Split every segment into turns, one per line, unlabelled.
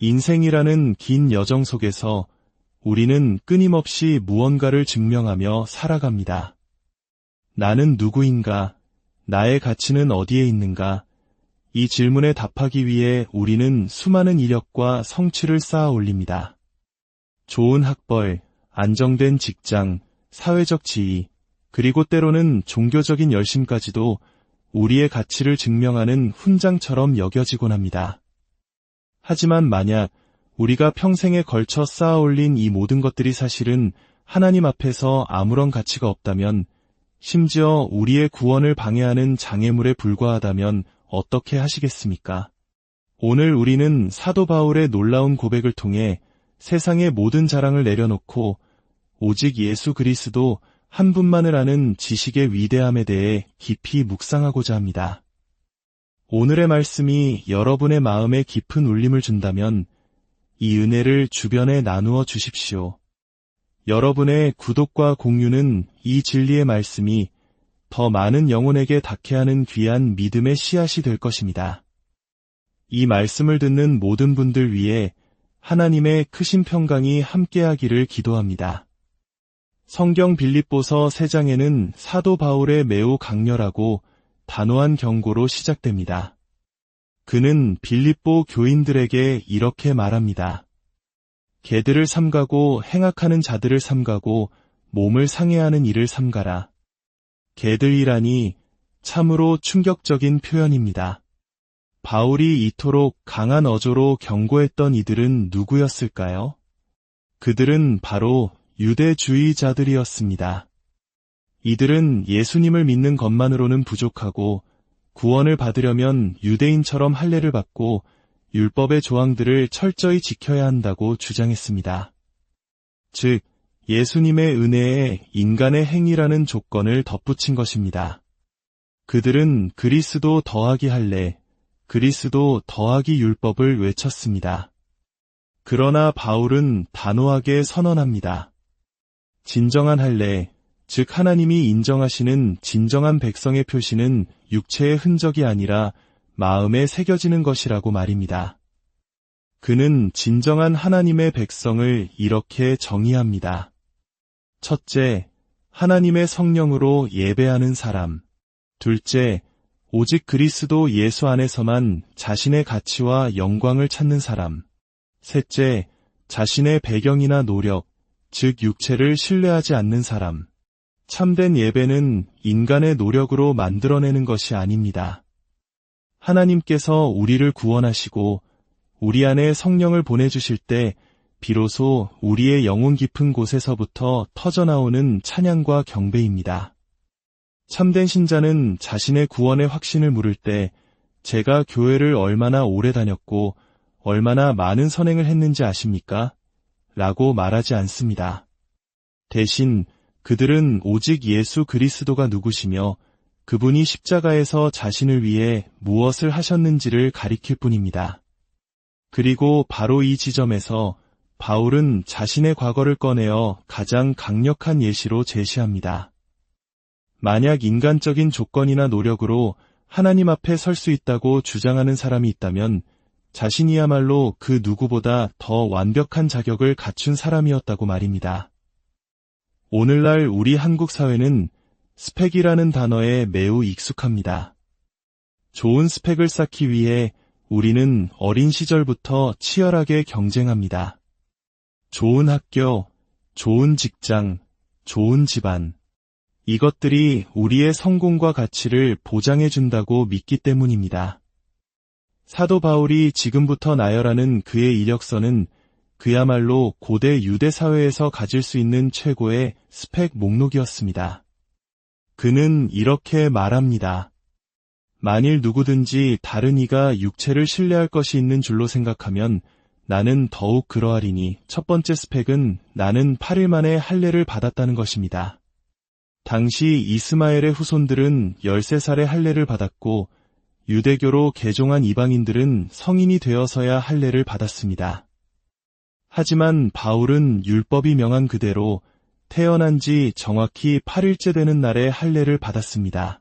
인생이라는 긴 여정 속에서 우리는 끊임없이 무언가를 증명하며 살아갑니다. 나는 누구인가? 나의 가치는 어디에 있는가? 이 질문에 답하기 위해 우리는 수많은 이력과 성취를 쌓아 올립니다. 좋은 학벌, 안정된 직장, 사회적 지위, 그리고 때로는 종교적인 열심까지도 우리의 가치를 증명하는 훈장처럼 여겨지곤 합니다. 하지만 만약 우리가 평생에 걸쳐 쌓아 올린 이 모든 것들이 사실은 하나님 앞에서 아무런 가치가 없다면, 심지어 우리의 구원을 방해하는 장애물에 불과하다면 어떻게 하시겠습니까? 오늘 우리는 사도 바울의 놀라운 고백을 통해 세상의 모든 자랑을 내려놓고 오직 예수 그리스도 한 분만을 아는 지식의 위대함에 대해 깊이 묵상하고자 합니다. 오늘의 말씀이 여러분의 마음에 깊은 울림을 준다면 이 은혜를 주변에 나누어 주십시오. 여러분의 구독과 공유는 이 진리의 말씀이 더 많은 영혼에게 닿게 하는 귀한 믿음의 씨앗이 될 것입니다. 이 말씀을 듣는 모든 분들 위해 하나님의 크신 평강이 함께하기를 기도합니다. 성경 빌립보서 3장에는 사도 바울의 매우 강렬하고 단호한 경고로 시작됩니다. 그는 빌립보 교인들에게 이렇게 말합니다. 개들을 삼가고 행악하는 자들을 삼가고 몸을 상해하는 일을 삼가라. 개들이라니 참으로 충격적인 표현입니다. 바울이 이토록 강한 어조로 경고했던 이들은 누구였을까요? 그들은 바로 유대주의자들이었습니다. 이들은 예수님을 믿는 것만으로는 부족하고 구원을 받으려면 유대인처럼 할례를 받고 율법의 조항들을 철저히 지켜야 한다고 주장했습니다. 즉, 예수님의 은혜에 인간의 행위라는 조건을 덧붙인 것입니다. 그들은 그리스도 더하기 할례, 그리스도 더하기 율법을 외쳤습니다. 그러나 바울은 단호하게 선언합니다. 진정한 할례, 즉 하나님이 인정하시는 진정한 백성의 표시는 육체의 흔적이 아니라 마음에 새겨지는 것이라고 말입니다. 그는 진정한 하나님의 백성을 이렇게 정의합니다. 첫째, 하나님의 성령으로 예배하는 사람. 둘째, 오직 그리스도 예수 안에서만 자신의 가치와 영광을 찾는 사람. 셋째, 자신의 배경이나 노력, 즉 육체를 신뢰하지 않는 사람. 참된 예배는 인간의 노력으로 만들어내는 것이 아닙니다. 하나님께서 우리를 구원하시고 우리 안에 성령을 보내주실 때 비로소 우리의 영혼 깊은 곳에서부터 터져나오는 찬양과 경배입니다. 참된 신자는 자신의 구원의 확신을 물을 때 제가 교회를 얼마나 오래 다녔고 얼마나 많은 선행을 했는지 아십니까? 라고 말하지 않습니다. 대신 그들은 오직 예수 그리스도가 누구시며 그분이 십자가에서 자신을 위해 무엇을 하셨는지를 가리킬 뿐입니다. 그리고 바로 이 지점에서 바울은 자신의 과거를 꺼내어 가장 강력한 예시로 제시합니다. 만약 인간적인 조건이나 노력으로 하나님 앞에 설 수 있다고 주장하는 사람이 있다면 자신이야말로 그 누구보다 더 완벽한 자격을 갖춘 사람이었다고 말입니다. 오늘날 우리 한국 사회는 스펙이라는 단어에 매우 익숙합니다. 좋은 스펙을 쌓기 위해 우리는 어린 시절부터 치열하게 경쟁합니다. 좋은 학교, 좋은 직장, 좋은 집안. 이것들이 우리의 성공과 가치를 보장해준다고 믿기 때문입니다. 사도 바울이 지금부터 나열하는 그의 이력서는 그야말로 고대 유대 사회에서 가질 수 있는 최고의 스펙 목록이었습니다. 그는 이렇게 말합니다. 만일 누구든지 다른 이가 육체를 신뢰할 것이 있는 줄로 생각하면 나는 더욱 그러하리니 첫 번째 스펙은 나는 8일 만에 할례를 받았다는 것입니다. 당시 이스마엘의 후손들은 13살에 할례를 받았고 유대교로 개종한 이방인들은 성인이 되어서야 할례를 받았습니다. 하지만 바울은 율법이 명한 그대로 태어난 지 정확히 8일째 되는 날에 할례를 받았습니다.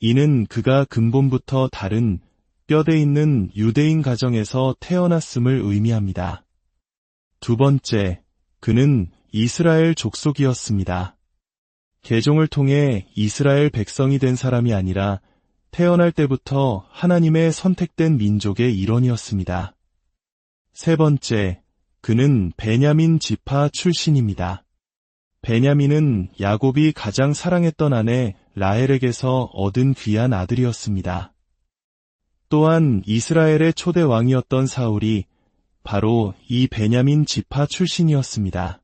이는 그가 근본부터 다른 뼈대 있는 유대인 가정에서 태어났음을 의미합니다. 두 번째, 그는 이스라엘 족속이었습니다. 개종을 통해 이스라엘 백성이 된 사람이 아니라 태어날 때부터 하나님의 선택된 민족의 일원이었습니다. 세 번째, 그는 베냐민 지파 출신입니다. 베냐민은 야곱이 가장 사랑했던 아내 라헬에게서 얻은 귀한 아들이었습니다. 또한 이스라엘의 초대 왕이었던 사울이 바로 이 베냐민 지파 출신이었습니다.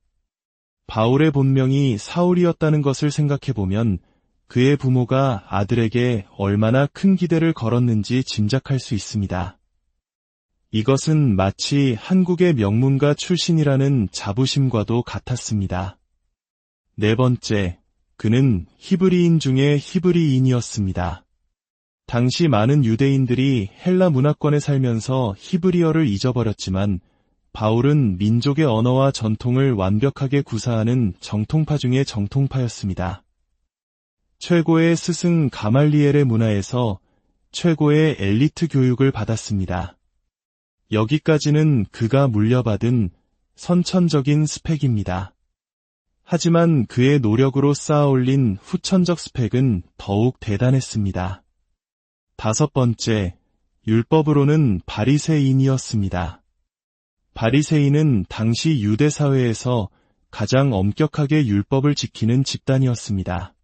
바울의 본명이 사울이었다는 것을 생각해 보면 그의 부모가 아들에게 얼마나 큰 기대를 걸었는지 짐작할 수 있습니다. 이것은 마치 한국의 명문가 출신이라는 자부심과도 같았습니다. 네 번째, 그는 히브리인 중에 히브리인이었습니다. 당시 많은 유대인들이 헬라 문화권에 살면서 히브리어를 잊어버렸지만 바울은 민족의 언어와 전통을 완벽하게 구사하는 정통파 중의 정통파였습니다. 최고의 스승 가말리엘의 문화에서 최고의 엘리트 교육을 받았습니다. 여기까지는 그가 물려받은 선천적인 스펙입니다. 하지만 그의 노력으로 쌓아 올린 후천적 스펙은 더욱 대단했습니다. 다섯 번째, 율법으로는 바리새인이었습니다. 바리새인은 당시 유대 사회에서 가장 엄격하게 율법을 지키는 집단이었습니다.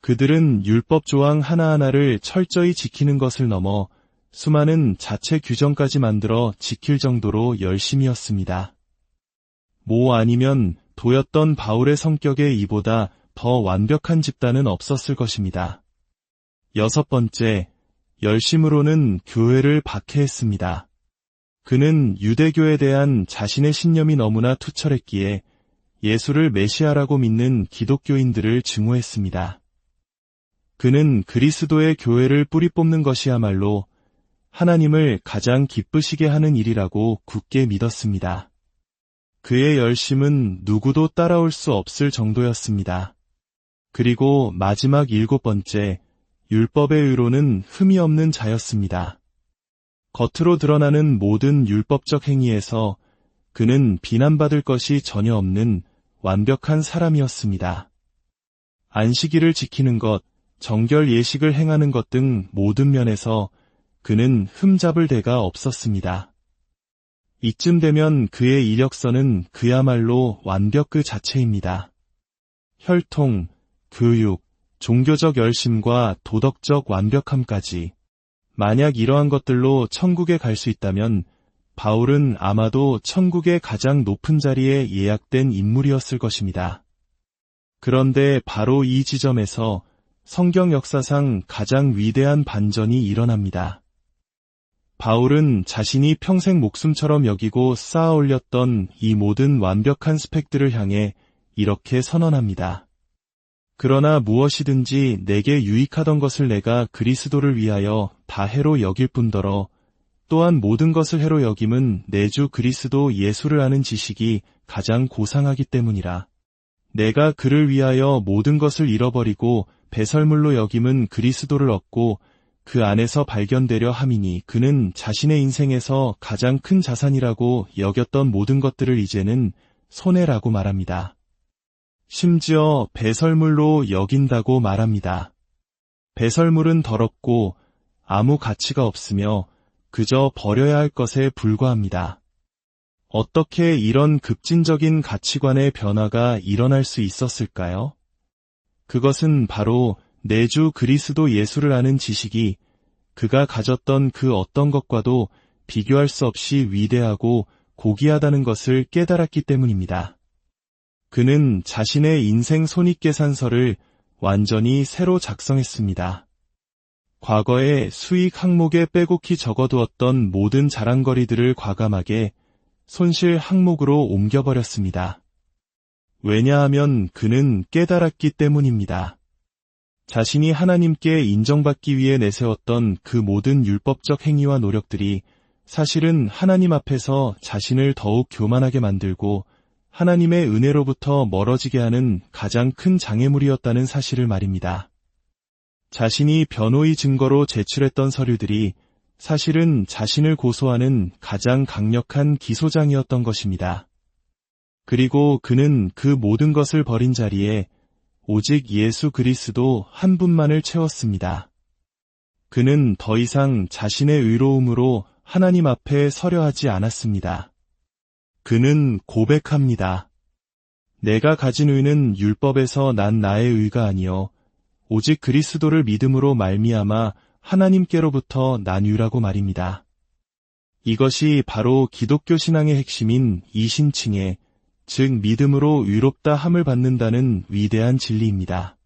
그들은 율법 조항 하나하나를 철저히 지키는 것을 넘어 수많은 자체 규정까지 만들어 지킬 정도로 열심이었습니다. 모 아니면 도였던 바울의 성격에 이보다 더 완벽한 집단은 없었을 것입니다. 여섯 번째, 열심으로는 교회를 박해했습니다. 그는 유대교에 대한 자신의 신념이 너무나 투철했기에 예수를 메시아라고 믿는 기독교인들을 증오했습니다. 그는 그리스도의 교회를 뿌리 뽑는 것이야말로 하나님을 가장 기쁘시게 하는 일이라고 굳게 믿었습니다. 그의 열심은 누구도 따라올 수 없을 정도였습니다. 그리고 마지막 일곱 번째, 율법의 의로는 흠이 없는 자였습니다. 겉으로 드러나는 모든 율법적 행위에서 그는 비난받을 것이 전혀 없는 완벽한 사람이었습니다. 안식일을 지키는 것, 정결 예식을 행하는 것 등 모든 면에서 그는 흠잡을 데가 없었습니다. 이쯤 되면 그의 이력서는 그야말로 완벽 그 자체입니다. 혈통, 교육, 종교적 열심과 도덕적 완벽함까지 만약 이러한 것들로 천국에 갈 수 있다면 바울은 아마도 천국의 가장 높은 자리에 예약된 인물이었을 것입니다. 그런데 바로 이 지점에서 성경 역사상 가장 위대한 반전이 일어납니다. 바울은 자신이 평생 목숨처럼 여기고 쌓아 올렸던 이 모든 완벽한 스펙들을 향해 이렇게 선언합니다. 그러나 무엇이든지 내게 유익하던 것을 내가 그리스도를 위하여 다 해로 여길 뿐더러 또한 모든 것을 해로 여김은 내 주 그리스도 예수를 아는 지식이 가장 고상하기 때문이라. 내가 그를 위하여 모든 것을 잃어버리고 배설물로 여김은 그리스도를 얻고 그 안에서 발견되려 함이니 그는 자신의 인생에서 가장 큰 자산이라고 여겼던 모든 것들을 이제는 손해라고 말합니다. 심지어 배설물로 여긴다고 말합니다. 배설물은 더럽고 아무 가치가 없으며 그저 버려야 할 것에 불과합니다. 어떻게 이런 급진적인 가치관의 변화가 일어날 수 있었을까요? 그것은 바로 내 주 그리스도 예수를 아는 지식이 그가 가졌던 그 어떤 것과도 비교할 수 없이 위대하고 고귀하다는 것을 깨달았기 때문입니다. 그는 자신의 인생 손익계산서를 완전히 새로 작성했습니다. 과거에 수익 항목에 빼곡히 적어두었던 모든 자랑거리들을 과감하게 손실 항목으로 옮겨버렸습니다. 왜냐하면 그는 깨달았기 때문입니다. 자신이 하나님께 인정받기 위해 내세웠던 그 모든 율법적 행위와 노력들이 사실은 하나님 앞에서 자신을 더욱 교만하게 만들고 하나님의 은혜로부터 멀어지게 하는 가장 큰 장애물이었다는 사실을 말입니다. 자신이 변호의 증거로 제출했던 서류들이 사실은 자신을 고소하는 가장 강력한 기소장이었던 것입니다. 그리고 그는 그 모든 것을 버린 자리에 오직 예수 그리스도 한 분만을 채웠습니다. 그는 더 이상 자신의 의로움으로 하나님 앞에 서려 하지 않았습니다. 그는 고백합니다. 내가 가진 의는 율법에서 난 나의 의가 아니요 오직 그리스도를 믿음으로 말미암아 하나님께로부터 난 유라고 말입니다. 이것이 바로 기독교 신앙의 핵심인 이신칭의 즉 믿음으로 위롭다 함을 받는다는 위대한 진리입니다.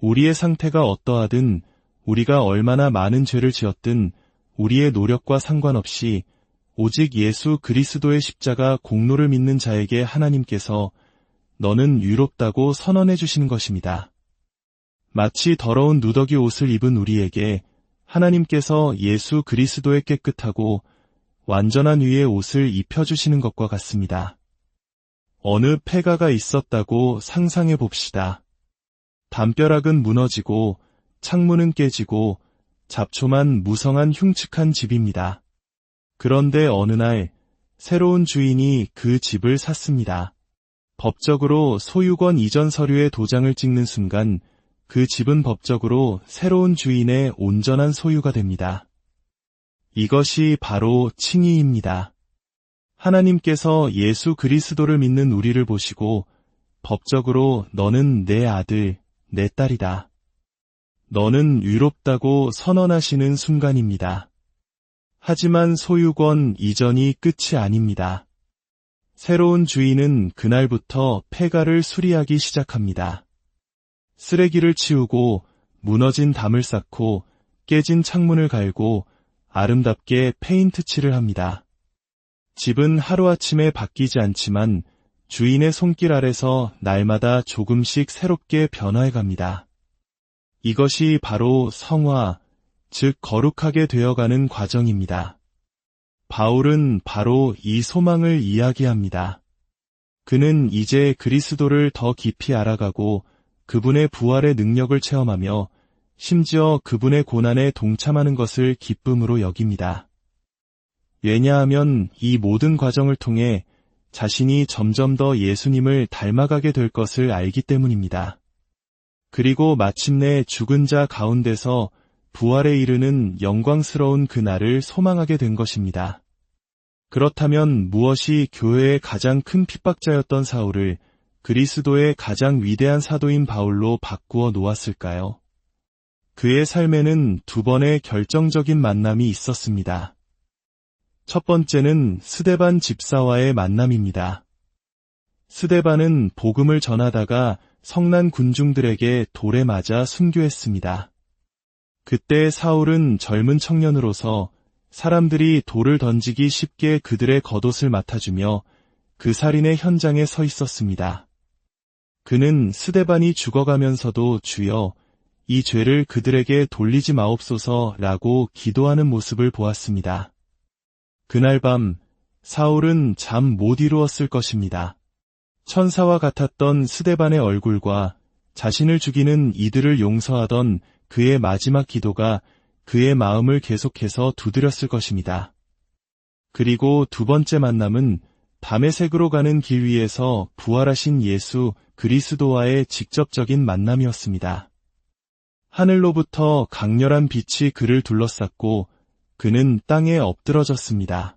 우리의 상태가 어떠하든 우리가 얼마나 많은 죄를 지었든 우리의 노력과 상관없이 오직 예수 그리스도의 십자가 공로를 믿는 자에게 하나님께서 너는 유롭다고 선언해 주시는 것입니다. 마치 더러운 누더기 옷을 입은 우리에게 하나님께서 예수 그리스도의 깨끗하고 완전한 위의 옷을 입혀주시는 것과 같습니다. 어느 폐가가 있었다고 상상해 봅시다. 담벼락은 무너지고 창문은 깨지고 잡초만 무성한 흉측한 집입니다. 그런데 어느 날 새로운 주인이 그 집을 샀습니다. 법적으로 소유권 이전 서류에 도장을 찍는 순간 그 집은 법적으로 새로운 주인의 온전한 소유가 됩니다. 이것이 바로 칭의입니다. 하나님께서 예수 그리스도를 믿는 우리를 보시고 법적으로 너는 내 아들, 내 딸이다. 너는 위롭다고 선언하시는 순간입니다. 하지만 소유권 이전이 끝이 아닙니다. 새로운 주인은 그날부터 폐가를 수리하기 시작합니다. 쓰레기를 치우고 무너진 담을 쌓고 깨진 창문을 갈고 아름답게 페인트 칠을 합니다. 집은 하루아침에 바뀌지 않지만 주인의 손길 아래서 날마다 조금씩 새롭게 변화해 갑니다. 이것이 바로 성화, 즉 거룩하게 되어가는 과정입니다. 바울은 바로 이 소망을 이야기합니다. 그는 이제 그리스도를 더 깊이 알아가고 그분의 부활의 능력을 체험하며 심지어 그분의 고난에 동참하는 것을 기쁨으로 여깁니다. 왜냐하면 이 모든 과정을 통해 자신이 점점 더 예수님을 닮아가게 될 것을 알기 때문입니다. 그리고 마침내 죽은 자 가운데서 부활에 이르는 영광스러운 그날을 소망하게 된 것입니다. 그렇다면 무엇이 교회의 가장 큰 핍박자였던 사울을 그리스도의 가장 위대한 사도인 바울로 바꾸어 놓았을까요? 그의 삶에는 두 번의 결정적인 만남이 있었습니다. 첫 번째는 스데반 집사와의 만남입니다. 스데반은 복음을 전하다가 성난 군중들에게 돌에 맞아 순교했습니다. 그때 사울은 젊은 청년으로서 사람들이 돌을 던지기 쉽게 그들의 겉옷을 맡아주며 그 살인의 현장에 서 있었습니다. 그는 스데반이 죽어가면서도 주여 이 죄를 그들에게 돌리지 마옵소서라고 기도하는 모습을 보았습니다. 그날 밤 사울은 잠 못 이루었을 것입니다. 천사와 같았던 스데반의 얼굴과 자신을 죽이는 이들을 용서하던 그의 마지막 기도가 그의 마음을 계속해서 두드렸을 것입니다. 그리고 두 번째 만남은 밤의 색으로 가는 길 위에서 부활하신 예수 그리스도와의 직접적인 만남이었습니다. 하늘로부터 강렬한 빛이 그를 둘러쌌고 그는 땅에 엎드러졌습니다.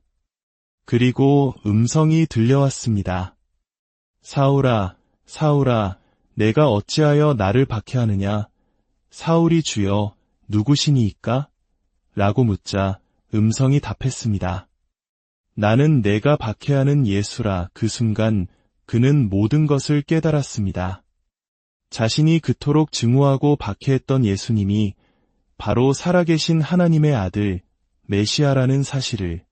그리고 음성이 들려왔습니다. 사울아, 사울아, 내가 어찌하여 나를 박해하느냐? 사울이 주여, 누구시니이까? 라고 묻자 음성이 답했습니다. 나는 내가 박해하는 예수라 그 순간 그는 모든 것을 깨달았습니다. 자신이 그토록 증오하고 박해했던 예수님이 바로 살아계신 하나님의 아들, 메시아라는 사실을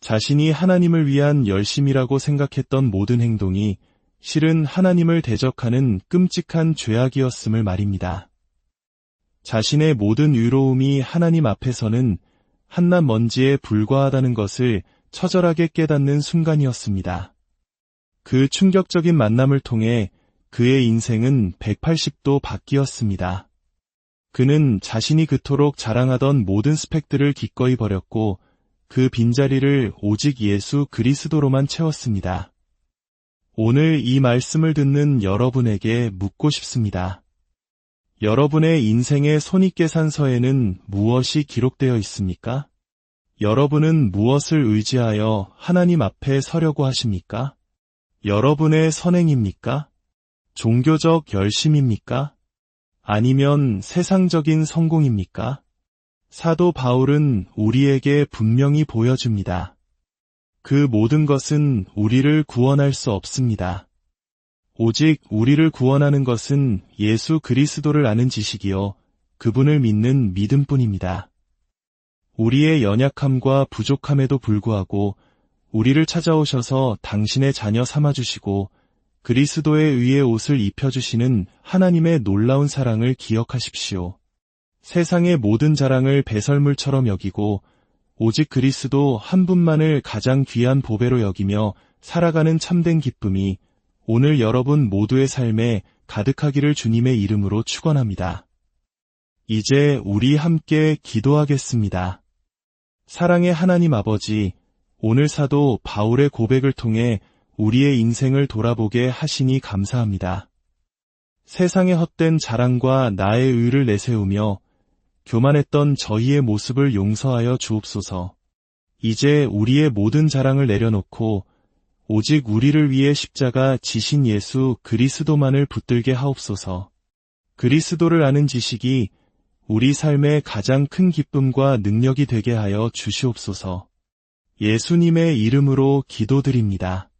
자신이 하나님을 위한 열심이라고 생각했던 모든 행동이 실은 하나님을 대적하는 끔찍한 죄악이었음을 말입니다. 자신의 모든 위로움이 하나님 앞에서는 한낱 먼지에 불과하다는 것을 처절하게 깨닫는 순간이었습니다. 그 충격적인 만남을 통해 그의 인생은 180도 바뀌었습니다. 그는 자신이 그토록 자랑하던 모든 스펙들을 기꺼이 버렸고 그 빈자리를 오직 예수 그리스도로만 채웠습니다. 오늘 이 말씀을 듣는 여러분에게 묻고 싶습니다. 여러분의 인생의 손익계산서에는 무엇이 기록되어 있습니까? 여러분은 무엇을 의지하여 하나님 앞에 서려고 하십니까? 여러분의 선행입니까? 종교적 열심입니까? 아니면 세상적인 성공입니까? 사도 바울은 우리에게 분명히 보여줍니다. 그 모든 것은 우리를 구원할 수 없습니다. 오직 우리를 구원하는 것은 예수 그리스도를 아는 지식이요. 그분을 믿는 믿음뿐입니다. 우리의 연약함과 부족함에도 불구하고 우리를 찾아오셔서 당신의 자녀 삼아주시고 그리스도에 의해 옷을 입혀주시는 하나님의 놀라운 사랑을 기억하십시오. 세상의 모든 자랑을 배설물처럼 여기고 오직 그리스도 한 분만을 가장 귀한 보배로 여기며 살아가는 참된 기쁨이 오늘 여러분 모두의 삶에 가득하기를 주님의 이름으로 축원합니다. 이제 우리 함께 기도하겠습니다. 사랑의 하나님 아버지, 오늘 사도 바울의 고백을 통해 우리의 인생을 돌아보게 하시니 감사합니다. 세상의 헛된 자랑과 나의 의를 내세우며 교만했던 저희의 모습을 용서하여 주옵소서. 이제 우리의 모든 자랑을 내려놓고 오직 우리를 위해 십자가 지신 예수 그리스도만을 붙들게 하옵소서. 그리스도를 아는 지식이 우리 삶의 가장 큰 기쁨과 능력이 되게 하여 주시옵소서. 예수님의 이름으로 기도드립니다.